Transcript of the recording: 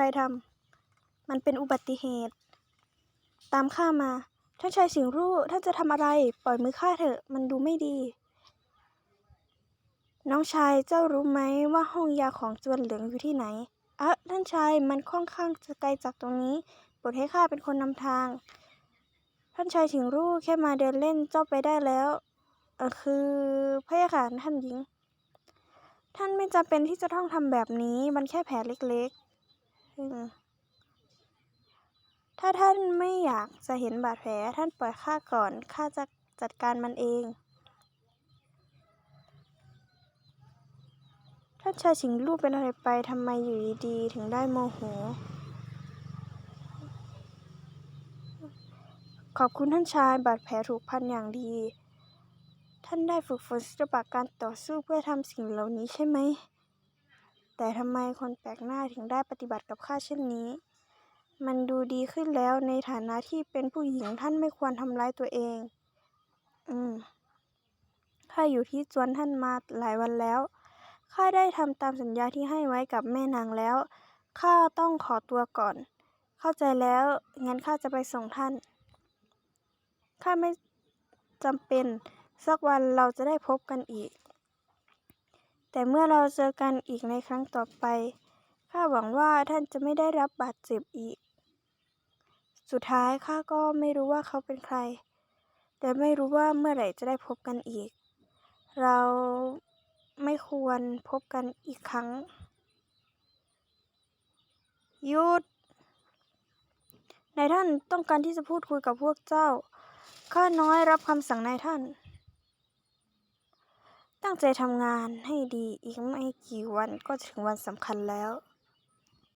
รทำมันเป็นอุบัติเหตุ ตามข้ามา ท่านชายสิงรู่ท่านจะทำอะไร ปล่อยมือข้าเถอะ มันดูไม่ดี น้องชายเจ้ารู้ไหมว่าห้องยาของจวนเหลืองอยู่ที่ไหนอะท่านชายมันค่อนข้างจะไกลจากตรงนี้โปรดให้ข้าเป็นคนนำทาง ท่านชายสิงรู่แค่มาเดินเล่นเจ้าไปได้แล้วเออคือพระยาค่ะท่านหญิง ท่านไม่จำเป็นที่จะต้องทำแบบนี้ มันแค่แผลเล็ก ๆอืมถ้าท่านไม่อยากจะเห็นบาดแผลท่านปล่อยข้าก่อนข้าจะจัดการมันเอง ท่านชายสิงห์รูปเป็นอะไรไปทำไมอยู่ดีๆถึงได้โมโห ขอบคุณท่านชายบาดแผลถูกพันอย่างดี ท่านได้ฝึกฝนศิลปะการต่อสู้เพื่อทำสิ่งเหล่านี้ใช่ไหม แต่ทำไมคนแปลกหน้าถึงได้ปฏิบัติกับข้าเช่นนี้ มันดูดีขึ้นแล้วในฐานะที่เป็นผู้หญิงท่านไม่ควรทำร้ายตัวเอง อืมข้าอยู่ที่จวนท่านมาหลายวันแล้ว ข้าได้ทำตามสัญญาที่ให้ไว้กับแม่นางแล้ว ข้าต้องขอตัวก่อน เข้าใจแล้ว งั้นข้าจะไปส่งท่าน ข้าไม่จำเป็น สักวันเราจะได้พบกันอีก แต่เมื่อเราเจอกันอีกในครั้งต่อไป ข้าหวังว่าท่านจะไม่ได้รับบาดเจ็บอีก สุดท้ายข้าก็ไม่รู้ว่าเขาเป็นใคร แต่ไม่รู้ว่าเมื่อไหร่จะได้พบกันอีก เราไม่ควรพบกันอีกครั้งหยุดนายท่านต้องการที่จะพูดคุยกับพวกเจ้า ข้าน้อยรับคำสั่งนายท่าน ตั้งใจทำงานให้ดีอีกไม่กี่วันก็ถึงวันสำคัญแล้ว